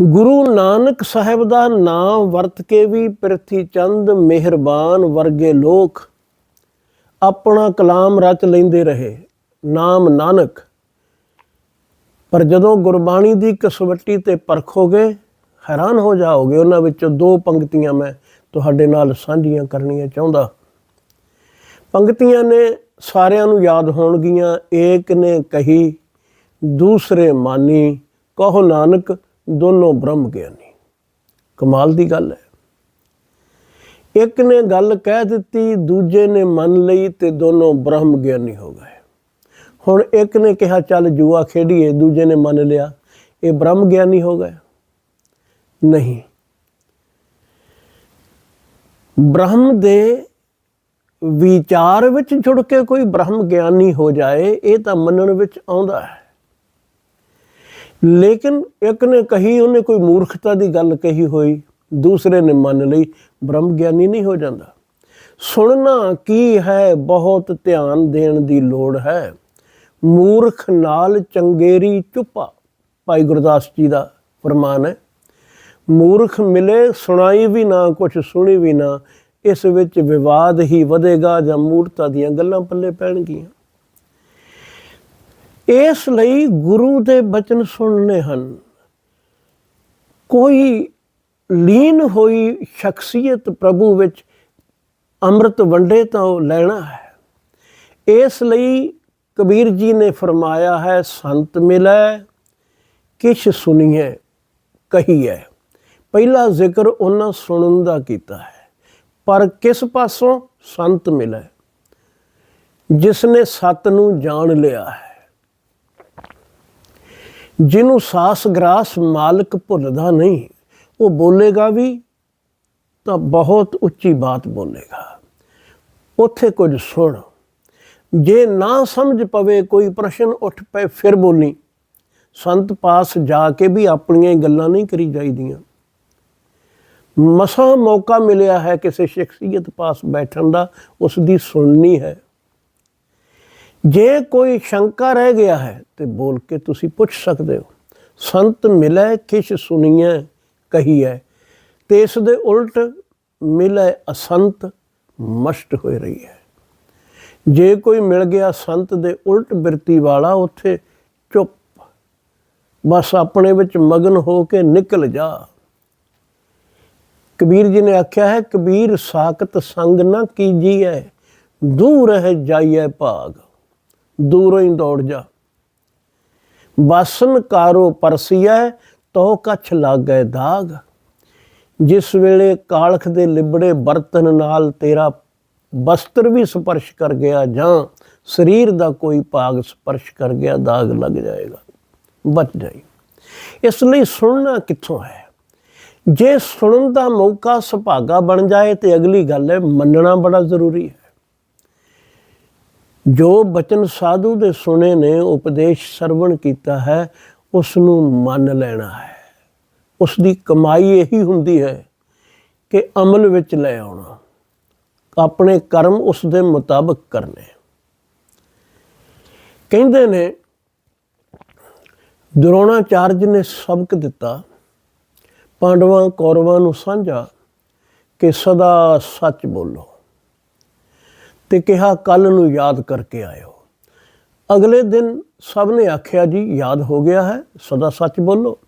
ਗੁਰੂ ਨਾਨਕ ਸਾਹਿਬ ਦਾ ਨਾਮ ਵਰਤ ਕੇ ਵੀ ਪ੍ਰਿਥੀ ਚੰਦ ਮਿਹਰਬਾਨ ਵਰਗੇ ਲੋਕ ਆਪਣਾ ਕਲਾਮ ਰਚ ਲੈਂਦੇ ਰਹੇ। ਨਾਮ ਨਾਨਕ। ਪਰ ਜਦੋਂ ਗੁਰਬਾਣੀ ਦੀ ਕਸਵੱਟੀ ਤੇ ਪਰਖੋਗੇ, ਹੈਰਾਨ ਹੋ ਜਾਓਗੇ, ਉਹਨਾਂ ਵਿੱਚੋਂ ਦੋ ਪੰਕਤੀਆਂ ਮੈਂ ਤੁਹਾਡੇ ਨਾਲ ਸਾਂਝੀਆਂ ਕਰਨੀਆਂ ਚਾਹੁੰਦਾ। ਪੰਕਤੀਆਂ ਨੇ ਸਾਰਿਆਂ ਨੂੰ ਯਾਦ ਹੋਣਗੀਆਂ। ਏਕ ਨੇ ਕਹੀ, ਦੂਸਰੇ ਮਾਨੀ, ਕਹੋ ਨਾਨਕ ਦੋਨੋਂ ਬ੍ਰਹਮ ਗਿਆਨੀ। ਕਮਾਲ ਦੀ ਗੱਲ ਹੈ। ਇੱਕ ਨੇ ਗੱਲ ਕਹਿ ਦਿੱਤੀ, ਦੂਜੇ ਨੇ ਮੰਨ ਲਈ ਤੇ ਦੋਨੋਂ ਬ੍ਰਹਮ ਗਿਆਨੀ ਹੋ ਗਏ। ਹੁਣ ਇੱਕ ਨੇ ਕਿਹਾ, ਚੱਲ ਜੂਆ ਖੇਡੀਏ, ਦੂਜੇ ਨੇ ਮੰਨ ਲਿਆ, ਇਹ ਬ੍ਰਹਮ ਗਿਆਨੀ ਹੋ ਗਏ। ਨਹੀਂ। ਬ੍ਰਹਮ ਦੇ ਵਿਚਾਰ ਵਿੱਚ ਜੁੜ ਕੇ ਕੋਈ ਬ੍ਰਹਮ ਗਿਆਨੀ ਹੋ ਜਾਏ, ਇਹ ਤਾਂ ਮੰਨਣ ਵਿੱਚ ਆਉਂਦਾ ਹੈ। ਲੇਕਿਨ ਇੱਕ ਨੇ ਕਹੀ, ਉਹਨੇ ਕੋਈ ਮੂਰਖਤਾ ਦੀ ਗੱਲ ਕਹੀ ਹੋਈ, ਦੂਸਰੇ ਨੇ ਮੰਨ ਲਈ, ਬ੍ਰਹਮ ਗਿਆਨੀ ਨਹੀਂ ਹੋ ਜਾਂਦਾ। ਸੁਣਨਾ ਕੀ ਹੈ, ਬਹੁਤ ਧਿਆਨ ਦੇਣ ਦੀ ਲੋੜ ਹੈ। ਮੂਰਖ ਨਾਲ ਚੰਗੇਰੀ ਚੁੱਪਾ, ਭਾਈ ਗੁਰਦਾਸ ਜੀ ਦਾ ਫਰਮਾਨ ਹੈ। ਮੂਰਖ ਮਿਲੇ, ਸੁਣਾਈ ਵੀ ਨਾ, ਕੁਛ ਸੁਣੀ ਵੀ ਨਾ, ਇਸ ਵਿੱਚ ਵਿਵਾਦ ਹੀ ਵਧੇਗਾ ਜਾਂ ਮੂਰਤਾ ਦੀਆਂ ਗੱਲਾਂ ਪੱਲੇ ਪੈਣਗੀਆਂ। ਇਸ ਲਈ ਗੁਰੂ ਦੇ ਬਚਨ ਸੁਣਨੇ ਹਨ। ਕੋਈ ਲੀਨ ਹੋਈ ਸ਼ਖਸੀਅਤ ਪ੍ਰਭੂ ਵਿੱਚ ਅੰਮ੍ਰਿਤ ਵੰਡੇ ਤਾਂ ਉਹ ਲੈਣਾ ਹੈ। ਇਸ ਲਈ ਕਬੀਰ ਜੀ ਨੇ ਫਰਮਾਇਆ ਹੈ, ਸੰਤ ਮਿਲੈ, ਕਿਛ ਸੁਣੀਏ ਕਹੀਏ ਪਹਿਲਾ ਜ਼ਿਕਰ ਉਹਨਾਂ ਸੁਣਨ ਦਾ ਕੀਤਾ ਹੈ। ਪਰ ਕਿਸ ਪਾਸੋਂ? ਸੰਤ ਮਿਲੈ ਜਿਸ ਨੇ ਸਤ ਨੂੰ ਜਾਣ ਲਿਆ ਹੈ। ਜਿਹਨੂੰ ਸਾਸ ਗਰਾਸ ਮਾਲਕ ਭੁੱਲਦਾ ਨਹੀਂ, ਉਹ ਬੋਲੇਗਾ ਵੀ ਤਾਂ ਬਹੁਤ ਉੱਚੀ ਬਾਤ ਬੋਲੇਗਾ। ਉੱਥੇ ਕੁਝ ਸੁਣ। ਜੇ ਨਾ ਸਮਝ ਪਵੇ ਕੋਈ ਪ੍ਰਸ਼ਨ ਉੱਠ ਪਏ, ਫਿਰ ਬੋਲੀ। ਸੰਤ ਪਾਸ ਜਾ ਕੇ ਵੀ ਆਪਣੀਆਂ ਹੀ ਗੱਲਾਂ ਨਹੀਂ ਕਰੀ ਜਾਈਦੀਆਂ। ਮਸਾ ਮੌਕਾ ਮਿਲਿਆ ਹੈ ਕਿਸੇ ਸ਼ਖਸੀਅਤ ਪਾਸ ਬੈਠਣ ਦਾ, ਉਸ ਦੀ ਸੁਣਨੀ ਹੈ। ਜੇ ਕੋਈ ਸ਼ੰਕਾ ਰਹਿ ਗਿਆ ਹੈ ਤੇ ਬੋਲ ਕੇ ਤੁਸੀਂ ਪੁੱਛ ਸਕਦੇ ਹੋ। ਸੰਤ ਮਿਲੇ ਕਿਛ ਸੁਣੀਏ ਕਹੀਏ ਤੇ ਇਸ ਦੇ ਉਲਟ ਮਿਲੇ ਅਸੰਤ ਮਸ਼ਟ ਹੋਈ ਰਹੀ ਹੈ ਜੇ ਕੋਈ ਮਿਲ ਗਿਆ ਸੰਤ ਦੇ ਉਲਟ ਬਿਰਤੀ ਵਾਲਾ, ਉੱਥੇ ਚੁੱਪ, ਬਸ ਆਪਣੇ ਵਿੱਚ ਮਗਨ ਹੋ ਕੇ ਨਿਕਲ ਜਾ। ਕਬੀਰ ਜੀ ਨੇ ਆਖਿਆ ਹੈ, ਕਬੀਰ ਸਾਖਤ ਸੰਗ ਨਾ ਕੀਜੀਐ, ਦੂਰ ਹੈ ਜਾਈਐ ਭਾਗ। ਦੂਰੋਂ ਹੀ ਦੌੜ ਜਾ। ਬਾਸਨ ਕਾਰੋ ਪਰਸੀਐ ਤੋ ਕਛ ਲਾਗੈ ਦਾਗ। ਜਿਸ ਵੇਲੇ ਕਾਲਖ ਦੇ ਲਿਬੜੇ ਬਰਤਨ ਨਾਲ ਤੇਰਾ ਬਸਤਰ ਵੀ ਸਪਰਸ਼ ਕਰ ਗਿਆ ਜਾਂ ਸਰੀਰ ਦਾ ਕੋਈ ਭਾਗ ਸਪਰਸ਼ ਕਰ ਗਿਆ, ਦਾਗ ਲੱਗ ਜਾਏਗਾ। ਬਚ ਜਾਈ। ਇਸ ਲਈ ਸੁਣਨਾ ਕਿੱਥੋਂ ਹੈ? ਜੇ ਸੁਣਨ ਦਾ ਮੌਕਾ ਸੁਭਾਗਾ ਬਣ ਜਾਏ ਤੇ ਅਗਲੀ ਗੱਲ ਹੈ, ਮੰਨਣਾ ਬੜਾ ਜ਼ਰੂਰੀ ਹੈ। ਜੋ ਬਚਨ ਸਾਧੂ ਦੇ ਸੁਣੇ ਨੇ, ਉਪਦੇਸ਼ ਸਰਵਣ ਕੀਤਾ ਹੈ ਉਸ ਨੂੰ ਮੰਨ ਲੈਣਾ ਹੈ। ਉਸ ਦੀ ਕਮਾਈ ਇਹੀ ਹੁੰਦੀ ਹੈ ਕਿ ਅਮਲ ਵਿੱਚ ਲੈ ਆਉਣਾ। ਆਪਣੇ ਕਰਮ ਉਸ ਦੇ ਮੁਤਾਬਕ ਕਰਨੇ। ਕਹਿੰਦੇ ਨੇ, ਦਰੋਣਾਚਾਰਜ ਨੇ ਸਬਕ ਦਿੱਤਾ। ਪਾਂਡਵਾਂ ਕੌਰਵਾਂ ਨੂੰ ਸਾਂਝਾ ਕਿ ਸਦਾ ਸੱਚ ਬੋਲੋ। ਤੇ ਕਿਹਾ ਕੱਲ ਨੂੰ ਯਾਦ ਕਰਕੇ ਆਇਓ। ਅਗਲੇ ਦਿਨ ਸਭ ਨੇ ਆਖਿਆ, ਜੀ, ਯਾਦ ਹੋ ਗਿਆ ਹੈ, ਸਦਾ ਸੱਚ ਬੋਲੋ।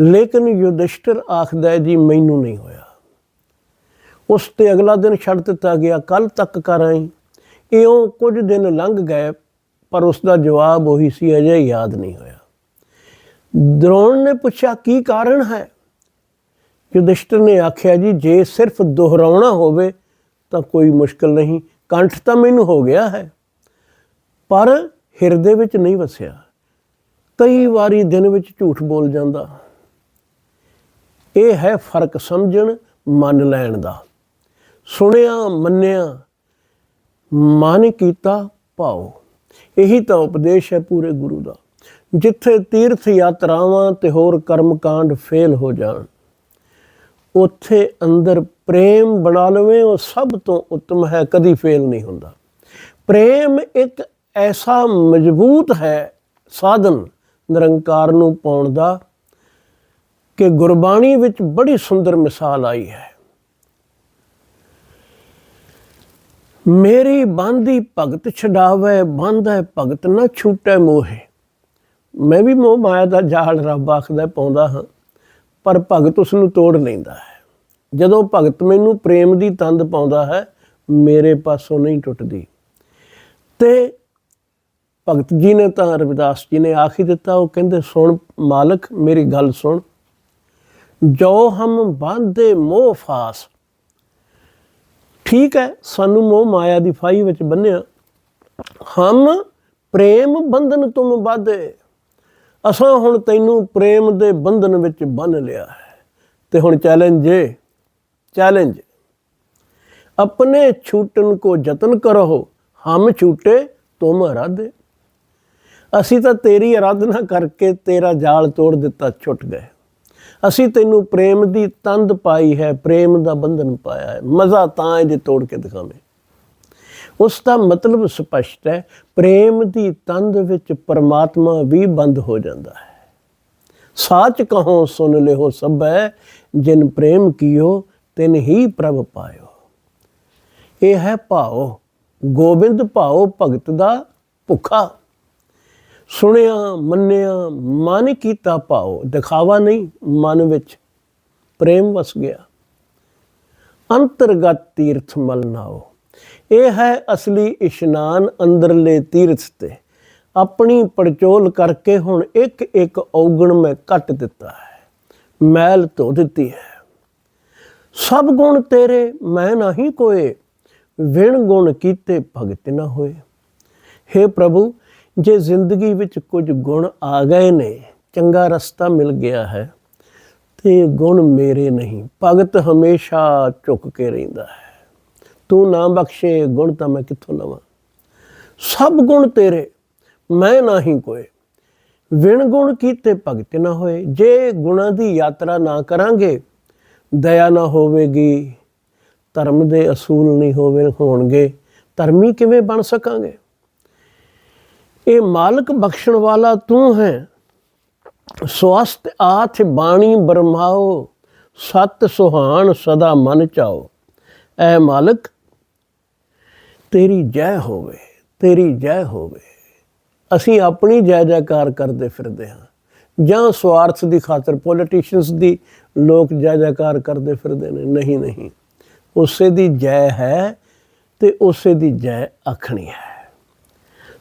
ਲੇਕਿਨ ਯੁਧਿਸ਼ਟਰ ਆਖਦਾ ਜੀ, ਮੈਨੂੰ ਨਹੀਂ ਹੋਇਆ। ਉਸ ਤੇ ਅਗਲਾ ਦਿਨ ਛੱਡ ਦਿੱਤਾ ਗਿਆ ਕੱਲ ਤੱਕ ਕਰ ਆਈ। ਇਉਂ ਕੁਝ ਦਿਨ ਲੰਘ ਗਏ, ਪਰ ਉਸ ਦਾ ਜਵਾਬ ਉਹੀ ਸੀ, ਅਜੇ ਯਾਦ ਨਹੀਂ ਹੋਇਆ। ਦ੍ਰੋਣ ਨੇ ਪੁੱਛਿਆ, ਕੀ ਕਾਰਨ ਹੈ? ਯੁਧਿਸ਼ਟਰ ਨੇ ਆਖਿਆ, ਜੀ, ਜੇ ਸਿਰਫ ਦੁਹਰਾਉਣਾ ਹੋਵੇ ਤਾਂ ਕੋਈ ਮੁਸ਼ਕਲ ਨਹੀਂ। ਕੰਠ ਤਾਂ ਮੈਨੂੰ ਹੋ ਗਿਆ ਹੈ, ਪਰ ਹਿਰਦੇ ਵਿੱਚ ਨਹੀਂ ਵਸਿਆ। ਕਈ ਵਾਰੀ ਦਿਨ ਵਿੱਚ ਝੂਠ ਬੋਲ ਜਾਂਦਾ। ਇਹ ਹੈ ਫ਼ਰਕ ਸਮਝਣ, ਮੰਨ ਲੈਣ ਦਾ। ਸੁਣਿਆ, ਮੰਨਿਆ, ਮਨ ਕੀਤਾ, ਭਾਉ। ਇਹੀ ਤਾਂ ਉਪਦੇਸ਼ ਹੈ ਪੂਰੇ ਗੁਰੂ ਦਾ। ਜਿੱਥੇ ਤੀਰਥ ਯਾਤਰਾਵਾਂ ਤੇ ਹੋਰ ਕਰਮ ਕਾਂਡ ਫੇਲ ਹੋ ਜਾਣ ਉੱਥੇ ਅੰਦਰ ਪ੍ਰੇਮ ਬਣਾ ਲਵੇਂ, ਉਹ ਸਭ ਤੋਂ ਉੱਤਮ ਹੈ, ਕਦੀ ਫੇਲ ਨਹੀਂ ਹੁੰਦਾ। ਪ੍ਰੇਮ ਇੱਕ ਐਸਾ ਮਜ਼ਬੂਤ ਹੈ, ਸਾਧਨ ਨਿਰੰਕਾਰ ਨੂੰ ਪਾਉਣ ਦਾ, ਕਿ ਗੁਰਬਾਣੀ ਵਿੱਚ ਬੜੀ ਸੁੰਦਰ ਮਿਸਾਲ ਆਈ ਹੈ। ਮੇਰੀ ਬਾਂਦੀ ਭਗਤ ਛਡਾਵੇ ਬਾਂਧੈ ਭਗਤ ਨਾ ਛੂਟੈ ਮੋਹੇ। ਮੈਂ ਵੀ ਮੋਹ ਮਾਇਆ ਦਾ ਜਾਲ ਰੱਬ ਆਖਦਾ, ਪਾਉਂਦਾ ਹਾਂ। ਪਰ ਭਗਤ ਉਸ ਨੂੰ ਤੋੜ ਲੈਂਦਾ ਹੈ। ਜਦੋਂ ਭਗਤ ਮੈਨੂੰ ਪ੍ਰੇਮ ਦੀ ਤੰਦ ਪਾਉਂਦਾ ਹੈ, ਮੇਰੇ ਪਾਸੋਂ ਨਹੀਂ ਟੁੱਟਦੀ। ਤੇ ਭਗਤ ਜੀ ਨੇ ਤਾਂ ਰਵਿਦਾਸ ਜੀ ਨੇ ਆਖੀ ਦਿੱਤਾ, ਉਹ ਕਹਿੰਦੇ, ਸੁਣ ਮਾਲਕ, ਮੇਰੀ ਗੱਲ ਸੁਣ। ਜੋ ਹਮ ਬਾਂਧੇ ਮੋਹ ਫਾਸ। ਠੀਕ ਹੈ, ਸਾਨੂੰ ਮੋਹ ਮਾਇਆ ਦੀ ਫਾਈ ਵਿੱਚ ਬੰਨਿਆ ਹਮ ਪ੍ਰੇਮ ਬੰਧਨ ਤੁਮ ਬਾਧੇ। ਅਸਾਂ ਹੁਣ ਤੈਨੂੰ ਪ੍ਰੇਮ ਦੇ ਬੰਧਨ ਵਿੱਚ ਬੰਨ ਲਿਆ ਹੈ। ਤੇ ਹੁਣ ਚੈਲੰਜ ਏ। ਚੈਲੰਜ ਆਪਣੇ ਛੂਟਣ ਕੋ ਯਤਨ ਕਰੋ, ਹਮ ਛੂਟੇ, ਤੁਮ ਅਰਾਧੇ ਅਸੀਂ ਤਾਂ ਤੇਰੀ ਅਰਾਧਨਾ ਕਰਕੇ ਤੇਰਾ ਜਾਲ ਤੋੜ ਦਿੱਤਾ, ਛੁੱਟ ਗਏ। ਅਸੀਂ ਤੈਨੂੰ ਪ੍ਰੇਮ ਦੀ ਤੰਦ ਪਾਈ ਹੈ, ਪ੍ਰੇਮ ਦਾ ਬੰਧਨ ਪਾਇਆ ਹੈ। ਮਜ਼ਾ ਤਾਂ ਇਹ ਜੇ ਤੋੜ ਕੇ ਦਿਖਾਵੇਂ। ਉਸ ਦਾ ਮਤਲਬ ਸਪਸ਼ਟ ਹੈ, ਪ੍ਰੇਮ ਦੀ ਤੰਦ ਵਿੱਚ ਪਰਮਾਤਮਾ ਵੀ ਬੰਦ ਹੋ ਜਾਂਦਾ ਹੈ। ਸਾਚ ਕਹੋ, ਸੁਨ ਲਿਓ ਸਭੈ, ਜਿਨ ਪ੍ਰੇਮ ਕੀਓ, ਤਿਨ ਹੀ ਪ੍ਰਭ ਪਾਇਓ। ਇਹ ਹੈ ਭਾਉ, ਗੋਬਿੰਦ ਭਾਉ ਭਗਤ ਦਾ ਭੁੱਖਾ। ਸੁਣਿਆ, ਮੰਨਿਆ, ਮਨ ਕੀਤਾ ਭਾਉ, ਦਿਖਾਵਾ ਨਹੀਂ, ਮਨ ਵਿੱਚ ਪ੍ਰੇਮ ਵਸ ਗਿਆ। ਅੰਤਰਗਤ ਤੀਰਥ ਮਲ ਨਾਓ ਇਹ ਹੈ ਅਸਲੀ ਇਸ਼ਨਾਨ ਅੰਦਰਲੇ ਤੀਰਥ ਤੇ। ਆਪਣੀ ਪੜਚੋਲ ਕਰਕੇ ਹੁਣ ਇੱਕ ਇੱਕ ਔਗਣ ਮੈਂ ਕੱਟ ਦਿੱਤਾ ਹੈ। ਮੈਲ ਧੋ ਦਿੱਤੀ ਹੈ। ਸਭ ਗੁਣ ਤੇਰੇ, ਮੈਂ ਨਹੀਂ ਕੋਏ। ਵਿਣ ਗੁਣ ਕੀਤੇ ਭਗਤ ਨਾ ਹੋਏ। हे ਪ੍ਰਭੂ, ਜੇ ਜ਼ਿੰਦਗੀ ਵਿੱਚ ਕੁਝ ਗੁਣ ਆ ਗਏ ਨੇ, ਚੰਗਾ ਰਸਤਾ ਮਿਲ ਗਿਆ ਹੈ, ਤੇ ਗੁਣ ਮੇਰੇ ਨਹੀਂ। ਭਗਤ ਹਮੇਸ਼ਾ ਝੁਕ ਕੇ ਰਹਿੰਦਾ ਹੈ। ਤੂੰ ਨਾ ਬਖਸ਼ੇ, ਗੁਣ ਤਾਂ ਮੈਂ ਕਿੱਥੋਂ ਲਵਾਂ? ਸਭ ਗੁਣ ਤੇਰੇ, ਮੈਂ ਨਹੀਂ ਕੋਏ। ਵਿਣ ਗੁਣ ਕੀਤੇ ਭਗਤ ਨਾ ਹੋਏ, ਜੇ ਗੁਣਾਂ ਦੀ ਯਾਤਰਾ ਨਾ ਕਰਾਂਗੇ, ਦਇਆ ਨਾ ਹੋਵੇਗੀ, ਧਰਮ ਦੇ ਅਸੂਲ ਨਹੀਂ ਹੋਵੇ ਹੋਣਗੇ, ਧਰਮੀ ਕਿਵੇਂ ਬਣ ਸਕਾਂਗੇ? ਇਹ ਮਾਲਕ ਬਖਸ਼ਣ ਵਾਲਾ ਤੂੰ ਹੈ। ਸਵਸਤ ਆਥ ਬਾਣੀ ਬਰਮਾਓ, ਸਤ ਸੁਹਾਣ ਸਦਾ ਮਨ ਚਾਓ। ਐ ਮਾਲਕ ਤੇਰੀ ਜੈ ਹੋਵੇ, ਤੇਰੀ ਜੈ ਹੋਵੇ। ਅਸੀਂ ਆਪਣੀ ਜੈ ਜੈਕਾਰ ਕਰਦੇ ਫਿਰਦੇ ਹਾਂ। ਜਾਂ ਸਵਾਰਥ ਦੀ ਖਾਤਰ ਪੋਲੀਟੀਸ਼ੀਅਨਸ ਦੀ ਲੋਕ ਜੈ ਜੈਕਾਰ ਕਰਦੇ ਫਿਰਦੇ ਨੇ। ਨਹੀਂ ਨਹੀਂ। ਉਸੇ ਦੀ ਜੈ ਹੈ ਤੇ ਉਸੇ ਦੀ ਜੈ ਆਖਣੀ ਹੈ।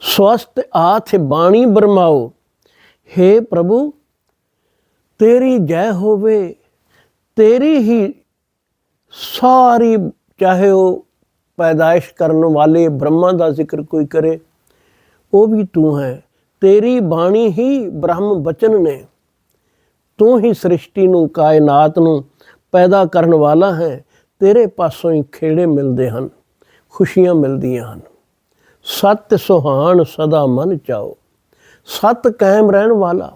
ਸਵਸਤ ਆਥ ਬਾਣੀ ਬਰਮਾਓ। हे ਪ੍ਰਭੂ, ਤੇਰੀ ਜੈ ਹੋਵੇ, ਤੇਰੀ ਹੀ ਸਾਰੀ ਚਾਹੇ ਉਹ ਪੈਦਾਇਸ਼ ਕਰਨ ਵਾਲੇ ਬ੍ਰਹਮਾ ਦਾ ਜ਼ਿਕਰ ਕੋਈ ਕਰੇ, ਉਹ ਵੀ ਤੂੰ ਹੈ, ਤੇਰੀ ਬਾਣੀ ਹੀ ਬ੍ਰਹਮ ਬਚਨ ਨੇ। ਤੂੰ ਹੀ ਸ੍ਰਿਸ਼ਟੀ ਨੂੰ, ਕਾਇਨਾਤ ਨੂੰ ਪੈਦਾ ਕਰਨ ਵਾਲਾ ਹੈ, ਤੇਰੇ ਪਾਸੋਂ ਹੀ ਖੇੜੇ ਮਿਲਦੇ ਹਨ, ਖੁਸ਼ੀਆਂ ਮਿਲਦੀਆਂ ਹਨ। ਸਤ ਸੁਹਾਣ ਸਦਾ ਮਨ ਚਾਓ, ਸਤ ਕਾਇਮ ਰਹਿਣ ਵਾਲਾ,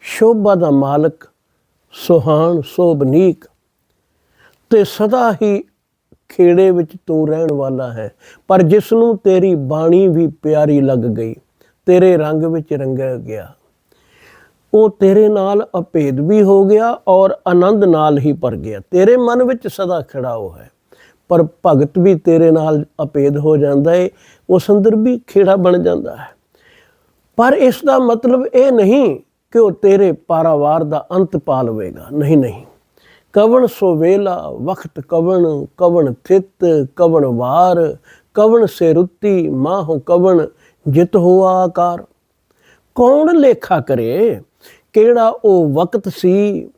ਸ਼ੋਭਾ ਦਾ ਮਾਲਕ, ਸੁਹਾਣ ਸੋਭਨੀਕ। ਤੇ ਸਦਾ ਹੀ ਖੇੜੇ ਵਿੱਚ ਤੂੰ ਰਹਿਣ ਵਾਲਾ ਹੈ, ਪਰ ਜਿਸ ਨੂੰ ਤੇਰੀ ਬਾਣੀ ਵੀ ਪਿਆਰੀ ਲੱਗ ਗਈ, ਤੇਰੇ ਰੰਗ ਵਿੱਚ ਰੰਗਿਆ ਗਿਆ। ਉਹ ਤੇਰੇ ਨਾਲ ਅਭੇਦ ਵੀ ਹੋ ਗਿਆ ਔਰ ਆਨੰਦ ਨਾਲ ਹੀ ਭਰ ਗਿਆ। ਤੇਰੇ ਮਨ ਵਿੱਚ ਸਦਾ ਖੜਾ ਉਹ ਹੈ, ਪਰ ਭਗਤ ਵੀ ਤੇਰੇ ਨਾਲ ਅਭੇਦ ਹੋ ਜਾਂਦਾ ਏ, ਉਹ ਅੰਦਰ ਵੀ ਖੇੜਾ ਬਣ ਜਾਂਦਾ ਹੈ। ਪਰ ਇਸ ਦਾ ਮਤਲਬ ਇਹ ਨਹੀਂ ਕਿ ਉਹ ਤੇਰੇ ਪਾਰਾਵਾਰ ਦਾ ਅੰਤ ਪਾ ਲਵੇਗਾ। ਨਹੀਂ ਨਹੀਂ। ਕਵਣ ਸੋ ਵੇਲਾ, ਵਖਤ ਕਵਣ ਕਵਣ ਥਿਤ, ਕਵਣ ਵਾਰ, ਕਵਣ ਸੇ ਰੁੱਤੀ, ਮਾਹੁ ਕਵਣ, ਜਿਤ ਹੋਆ ਆਕਾਰ। ਕੌਣ ਲੇਖਾ ਕਰੇ? ਕਿਹੜਾ ਉਹ ਵਕਤ ਸੀ?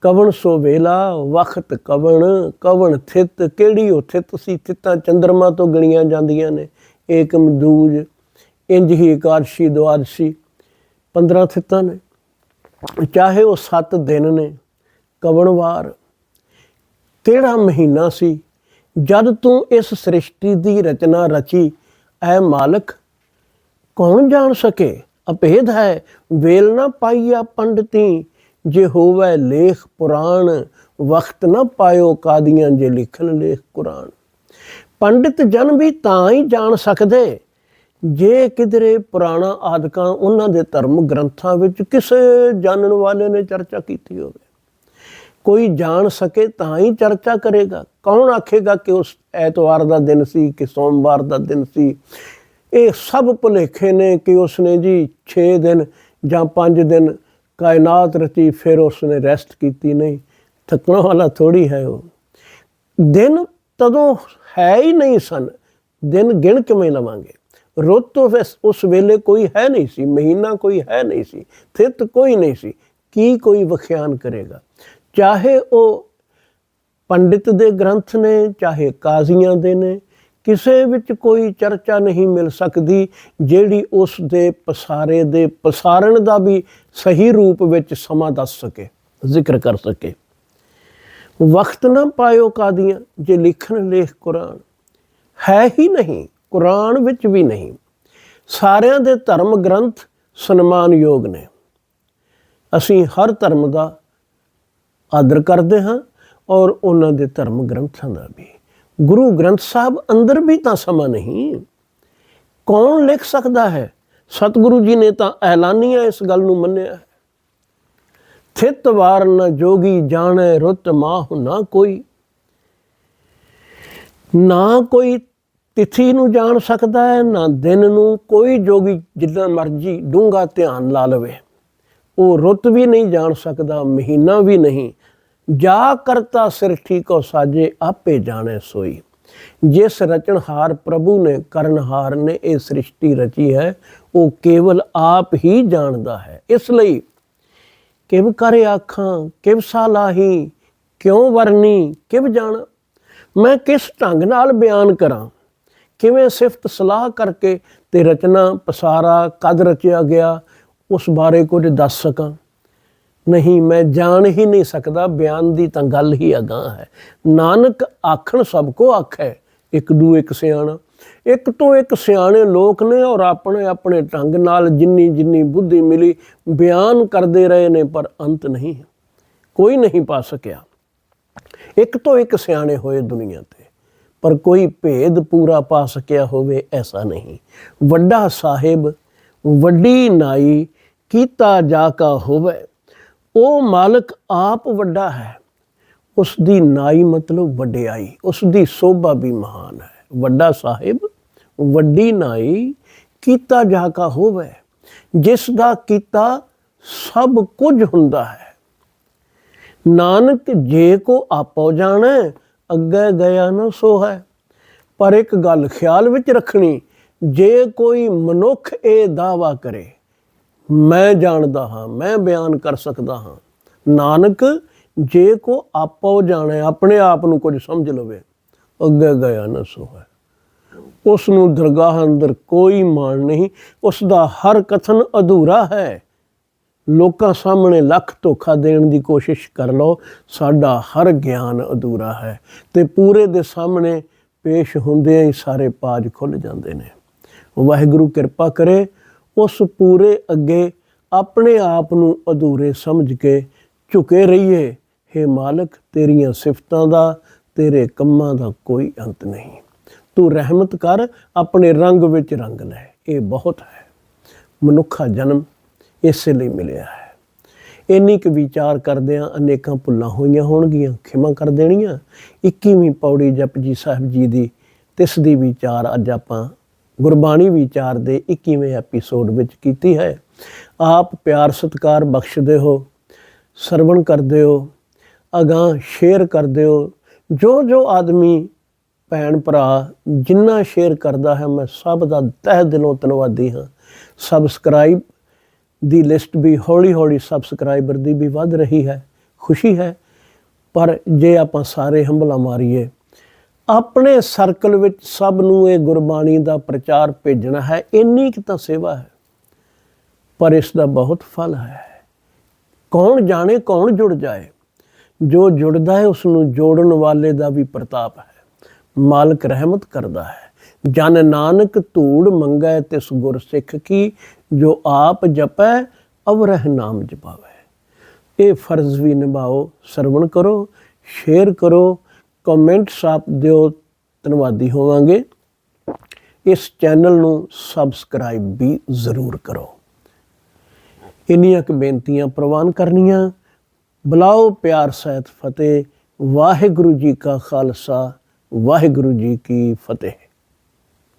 ਕਵਣ ਸੋ ਵੇਲਾ, ਵਖਤ ਕਵਣ ਕਵਣ ਥਿਤ, ਕਿਹੜੀ ਉਹ ਥਿਤ ਸੀ? ਥਿਤਾਂ ਚੰਦਰਮਾ ਤੋਂ ਗਣੀਆਂ ਜਾਂਦੀਆਂ ਨੇ। ਏਕਮ ਦੂਜ ਇੰਜ ਹੀ ਇਕਾਦਸ਼ੀ, ਦੁਆਦਸ਼ੀ 15 ਥਿਤਾਂ ਨੇ। ਚਾਹੇ ਉਹ 7 ਦਿਨ ਨੇ। ਕਵਣਵਾਰ ਕਿਹੜਾ ਮਹੀਨਾ ਸੀ? ਜਦ ਤੂੰ ਇਸ ਸ੍ਰਿਸ਼ਟੀ ਦੀ ਰਚਨਾ ਰਚੀ, ਐ ਮਾਲਕ, ਕੌਣ ਜਾਣ ਸਕੇ? ਅਭੇਦ ਹੈ, ਵੇਲ ਨਾ ਪਾਈਆ ਪੰਡਤੀ, ਜੇ ਹੋਵੇ ਲੇਖ ਪੁਰਾਣ ਵਕਤ ਨਾ ਪਾਇਓ ਕਾਦੀਆਂ ਜੇ ਲਿਖਣ ਲੇਖ ਕੁਰਾਨ। ਪੰਡਿਤ ਜਨ ਵੀ ਤਾਂ ਹੀ ਜਾਣ ਸਕਦੇ, ਜੇ ਕਿਧਰੇ ਪੁਰਾਣਾ ਆਦਿਕਾਂ ਉਹਨਾਂ ਦੇ ਧਰਮ ਗ੍ਰੰਥਾਂ ਵਿੱਚ ਕਿਸੇ ਜਾਣਨ ਵਾਲੇ ਨੇ ਚਰਚਾ ਕੀਤੀ ਹੋਵੇ। ਕੋਈ ਜਾਣ ਸਕੇ ਤਾਂ ਹੀ ਚਰਚਾ ਕਰੇਗਾ। ਕੌਣ ਆਖੇਗਾ ਕਿ ਉਸ ਐਤਵਾਰ ਦਾ ਦਿਨ ਸੀ, ਕਿ ਸੋਮਵਾਰ ਦਾ ਦਿਨ ਸੀ? ਇਹ ਸਭ ਭੁਲੇਖੇ ਨੇ ਕਿ ਉਸਨੇ ਜੀ 6 ਦਿਨ ਜਾਂ 5 ਦਿਨ ਕਾਇਨਾਤ ਰਚੀ, ਫਿਰ ਉਸਨੇ ਰੈਸਟ ਕੀਤੀ ਨਹੀਂ। ਥੱਕਣ ਵਾਲਾ ਥੋੜੀ ਹੈ ਉਹ। ਦਿਨ ਤਦੋਂ ਹੈ ਹੀ ਨਹੀਂ ਸਨ। ਦਿਨ ਗਿਣ ਕਿਵੇਂ ਲਵਾਂਗੇ? ਰੁੱਤ ਤੋਂ ਉਸ ਵੇਲੇ ਕੋਈ ਹੈ ਨਹੀਂ ਸੀ, ਮਹੀਨਾ ਕੋਈ ਹੈ ਨਹੀਂ ਸੀ, ਥਿਤ ਕੋਈ ਨਹੀਂ ਸੀ। ਕੀ ਕੋਈ ਵਿਖਿਆਨ ਕਰੇਗਾ? ਚਾਹੇ ਉਹ ਪੰਡਿਤ ਦੇ ਗ੍ਰੰਥ ਨੇ, ਚਾਹੇ ਕਾਜ਼ੀਆਂ ਦੇ ਨੇ, ਕਿਸੇ ਵਿੱਚ ਕੋਈ ਚਰਚਾ ਨਹੀਂ ਮਿਲ ਸਕਦੀ ਜਿਹੜੀ ਉਸ ਦੇ ਪਸਾਰੇ ਦੇ ਪਸਾਰਣ ਦਾ ਵੀ ਸਹੀ ਰੂਪ ਵਿੱਚ ਸਮਾਂ ਦੱਸ ਸਕੇ, ਜ਼ਿਕਰ ਕਰ ਸਕੇ। ਵਕਤ ਨਾ ਪਾਇਓ ਕਾਦੀਆਂ, ਜੇ ਲਿਖਣ ਲੇਖ ਕੁਰਾਨ ਹੈ ਹੀ ਨਹੀਂ, ਕੁਰਾਨ ਵਿੱਚ ਵੀ ਨਹੀਂ। ਸਾਰਿਆਂ ਦੇ ਧਰਮ ਗ੍ਰੰਥ ਸਨਮਾਨਯੋਗ ਨੇ। ਅਸੀਂ ਹਰ ਧਰਮ ਦਾ ਆਦਰ ਕਰਦੇ ਹਾਂ ਔਰ ਉਹਨਾਂ ਦੇ ਧਰਮ ਗ੍ਰੰਥਾਂ ਦਾ ਵੀ। ਗੁਰੂ ਗ੍ਰੰਥ ਸਾਹਿਬ ਅੰਦਰ ਵੀ ਤਾਂ ਸਮਾਂ ਨਹੀਂ। ਕੌਣ ਲਿਖ ਸਕਦਾ ਹੈ? ਸਤਿਗੁਰੂ ਜੀ ਨੇ ਤਾਂ ਐਲਾਨੀਆ ਇਸ ਗੱਲ ਨੂੰ ਮੰਨਿਆ ਹੈ। ਥਿਤ ਵਾਰ ਨ ਜੋਗੀ ਜਾਣੈ, ਰੁੱਤ ਮਾਹ ਨਾ ਕੋਈ। ਨਾ ਕੋਈ ਤਿਥੀ ਨੂੰ ਜਾਣ ਸਕਦਾ ਹੈ, ਨਾ ਦਿਨ ਨੂੰ ਕੋਈ ਜੋਗੀ ਜਿੱਦਾਂ ਮਰਜ਼ੀ ਡੂੰਗਾ ਧਿਆਨ ਲਾ ਲਵੇ। ਉਹ ਰੁੱਤ ਵੀ ਨਹੀਂ ਜਾਣ ਸਕਦਾ, ਮਹੀਨਾ ਵੀ ਨਹੀਂ। ਜਾ ਕਰਤਾ ਸਿਰਠੀ ਕੋ ਸਾਜੇ ਆਪੇ ਜਾਣੇ ਸੋਈ। ਜਿਸ ਰਚਨਹਾਰ ਪ੍ਰਭੂ ਨੇ ਕਰਨਹਾਰ ਨੇ ਇਹ ਸ੍ਰਿਸ਼ਟੀ ਰਚੀ ਹੈ, ਉਹ ਕੇਵਲ ਆਪ ਹੀ ਜਾਣਦਾ ਹੈ। ਇਸ ਲਈ ਕਿਵ ਕਰੇ ਆਖਾਂ, ਕਿਵ ਸਾਲਾਹੀ ਕਿਉਂ ਵਰਨੀ, ਕਿਵ ਜਾਣ? ਮੈਂ ਕਿਸ ਢੰਗ ਨਾਲ ਬਿਆਨ ਕਰਾਂ? ਕਿਵੇਂ ਸਿਫਤ ਸਲਾਹ ਕਰਕੇ ਤੇ ਰਚਨਾ ਪਸਾਰਾ ਕਦ ਰਚਿਆ ਗਿਆ? ਉਸ ਬਾਰੇ ਕੁਝ ਦੱਸ ਸਕਾਂ। ਨਹੀਂ, ਮੈਂ ਜਾਣ ਹੀ ਨਹੀਂ ਸਕਦਾ, ਬਿਆਨ ਦੀ ਤਾਂ ਗੱਲ ਹੀ ਅਗਾਹ ਹੈ। ਨਾਨਕ ਆਖਣ ਸਭ ਕੋ ਆਖੈ, ਇੱਕ ਦੂ ਇੱਕ ਸਿਆਣਾ। ਇੱਕ ਤੋਂ ਇੱਕ ਸਿਆਣੇ ਲੋਕ ਨੇ ਔਰ ਆਪਣੇ ਆਪਣੇ ਢੰਗ ਨਾਲ ਜਿੰਨੀ ਜਿੰਨੀ ਬੁੱਧੀ ਮਿਲੀ, ਬਿਆਨ ਕਰਦੇ ਰਹੇ ਨੇ, ਪਰ ਅੰਤ ਨਹੀਂ ਹੈ। ਕੋਈ ਨਹੀਂ ਪਾ ਸਕਿਆ। ਇੱਕ ਤੋਂ ਇੱਕ ਸਿਆਣੇ ਹੋਏ ਦੁਨੀਆ ਤੇ, ਪਰ ਕੋਈ ਭੇਦ ਪੂਰਾ ਪਾ ਸਕਿਆ ਹੋਵੇ, ਐਸਾ ਨਹੀਂ। ਵੱਡਾ ਸਾਹਿਬ, ਵੱਡੀ ਨਾਈ, ਕੀਤਾ ਜਾ ਕਾ ਹੋਵੇ। ਉਹ ਮਾਲਕ ਆਪ ਵੱਡਾ ਹੈ। ਉਸ ਦੀ ਨਾਈ ਮਤਲਬ ਵਡਿਆਈ ਉਸ ਦੀ ਸੋਭਾ ਵੀ ਮਹਾਨ ਹੈ। ਵੱਡਾ ਸਾਹਿਬ, ਵੱਡੀ ਨਾਈ, ਕੀਤਾ ਜਾ ਕਾ ਹੋਵੇ। ਜਿਸ ਦਾ ਕੀਤਾ ਸਭ ਕੁਝ ਹੁੰਦਾ ਹੈ। ਨਾਨਕ ਜੇ ਕੋ ਆਪੋ ਜਾਣੈ, ਅੱਗੇ ਗਿਆ ਨਾ ਸੋ ਹੈ ਪਰ ਇੱਕ ਗੱਲ ਖਿਆਲ ਵਿੱਚ ਰੱਖਣੀ, ਜੇ ਕੋਈ ਮਨੁੱਖ ਇਹ ਦਾਵਾ ਕਰੇ ਮੈਂ ਜਾਣਦਾ ਹਾਂ, ਮੈਂ ਬਿਆਨ ਕਰ ਸਕਦਾ ਹਾਂ। ਨਾਨਕ, ਜੇ ਕੋ ਆਪੋ ਜਾਣੇ, ਆਪਣੇ ਆਪ ਨੂੰ ਕੁਝ ਸਮਝ ਲਵੇ, ਅੱਗੇ ਗਿਆ ਨਾ ਸੋ ਉਸ ਨੂੰ ਦਰਗਾਹ ਅੰਦਰ ਕੋਈ ਮਾਣ ਨਹੀਂ ਉਸ ਦਾ ਹਰ ਕਥਨ ਅਧੂਰਾ ਹੈ। ਲੋਕਾਂ ਸਾਹਮਣੇ ਲੱਖ ਧੋਖਾ ਦੇਣ ਦੀ ਕੋਸ਼ਿਸ਼ ਕਰ ਲਓ, ਸਾਡਾ ਹਰ ਗਿਆਨ ਅਧੂਰਾ ਹੈ। ਤੇ ਪੂਰੇ ਦੇ ਸਾਹਮਣੇ ਪੇਸ਼ ਹੁੰਦਿਆਂ ਹੀ ਸਾਰੇ ਪਾਜ ਖੁੱਲ ਜਾਂਦੇ ਨੇ। ਵਾਹਿਗੁਰੂ ਕਿਰਪਾ ਕਰੇ ਉਸ ਪੂਰੇ ਅੱਗੇ ਆਪਣੇ ਆਪ ਨੂੰ ਅਧੂਰੇ ਸਮਝ ਕੇ ਝੁਕੇ ਰਹੀਏ। हे ਮਾਲਕ, ਤੇਰੀਆਂ ਸਿਫਤਾਂ ਦਾ, ਤੇਰੇ ਕੰਮਾਂ ਦਾ ਕੋਈ ਅੰਤ ਨਹੀਂ। ਤੂੰ ਰਹਿਮਤ ਕਰ, ਆਪਣੇ ਰੰਗ ਵਿੱਚ ਰੰਗ ਲੈ। ਇਹ ਬਹੁਤ ਹੈ। ਮਨੁੱਖਾ ਜਨਮ ਇਸੇ ਲਈ ਮਿਲਿਆ ਹੈ। ਇੰਨੀ ਕੁ ਵਿਚਾਰ ਕਰਦਿਆਂ ਅਨੇਕਾਂ ਭੁੱਲਾਂ ਹੋਈਆਂ ਹੋਣਗੀਆਂ, ਖਿਮਾ ਕਰ ਦੇਣੀਆਂ। 21ਵੀਂ ਪੌੜੀ ਜਪਜੀ ਸਾਹਿਬ ਜੀ ਦੀ ਤਿਸ ਦੀ ਵਿਚਾਰ ਅੱਜ ਆਪਾਂ ਗੁਰਬਾਣੀ ਵਿਚਾਰ ਦੇ 21ਵੇਂ ਐਪੀਸੋਡ ਵਿੱਚ ਕੀਤੀ ਹੈ। ਆਪ ਪਿਆਰ ਸਤਿਕਾਰ ਬਖਸ਼ਦੇ ਹੋ, ਸਰਵਣ ਕਰਦੇ ਹੋ, ਅਗਾਹ ਸ਼ੇਅਰ ਕਰਦੇ ਹੋ। ਜੋ ਜੋ ਆਦਮੀ ਭੈਣ ਭਰਾ ਜਿੰਨਾ ਸ਼ੇਅਰ ਕਰਦਾ ਹੈ, ਮੈਂ ਸਭ ਦਾ ਤਹਿ ਦਿਲੋਂ ਧੰਨਵਾਦੀ ਹਾਂ। ਸਬਸਕ੍ਰਾਈਬ ਦੀ ਲਿਸਟ ਵੀ ਹੌਲੀ ਹੌਲੀ ਸਬਸਕ੍ਰਾਈਬਰ ਦੀ ਵੀ ਵੱਧ ਰਹੀ ਹੈ। ਖੁਸ਼ੀ ਹੈ, ਪਰ ਜੇ ਆਪਾਂ ਸਾਰੇ ਹੰਬਲਾ ਮਾਰੀਏ ਆਪਣੇ ਸਰਕਲ ਵਿੱਚ ਸਭ ਨੂੰ ਇਹ ਗੁਰਬਾਣੀ ਦਾ ਪ੍ਰਚਾਰ ਭੇਜਣਾ ਹੈ, ਇੰਨੀ ਕੁ ਤਾਂ ਸੇਵਾ ਹੈ। ਪਰ ਇਸ ਦਾ ਬਹੁਤ ਫਲ ਹੈ। ਕੌਣ ਜਾਣੇ, ਕੌਣ ਜੁੜ ਜਾਏ? ਜੋ ਜੁੜਦਾ ਹੈ ਉਸ ਨੂੰ ਜੋੜਨ ਵਾਲੇ ਦਾ ਵੀ ਪ੍ਰਤਾਪ ਹੈ। ਮਾਲਕ ਰਹਿਮਤ ਕਰਦਾ ਹੈ। ਜਨ ਨਾਨਕ ਧੂੜ ਮੰਗੈ ਤਿਸ ਗੁਰ ਸਿੱਖ ਕੀ, ਜੋ ਆਪ ਜਪੈ, ਅਵਰਹ ਨਾਮ ਜਪਾਵੇ। ਇਹ ਫਰਜ਼ ਵੀ ਨਿਭਾਓ, ਸਰਵਣ ਕਰੋ, ਸ਼ੇਅਰ ਕਰੋ ਕਮੈਂਟ ਸਾਪ ਦਿਓ, ਧੰਨਵਾਦੀ ਹੋਵਾਂਗੇ। ਇਸ ਚੈਨਲ ਨੂੰ ਸਬਸਕ੍ਰਾਈਬ ਵੀ ਜ਼ਰੂਰ ਕਰੋ। ਇੰਨੀਆਂ ਕੁ ਬੇਨਤੀਆਂ ਪ੍ਰਵਾਨ ਕਰਨੀਆਂ। ਬੁਲਾਓ ਪਿਆਰ ਸਹਿਤ ਫਤਿਹ। ਵਾਹਿਗੁਰੂ ਜੀ ਕਾ ਖਾਲਸਾ, ਵਾਹਿਗੁਰੂ ਜੀ ਕੀ ਫਤਿਹ।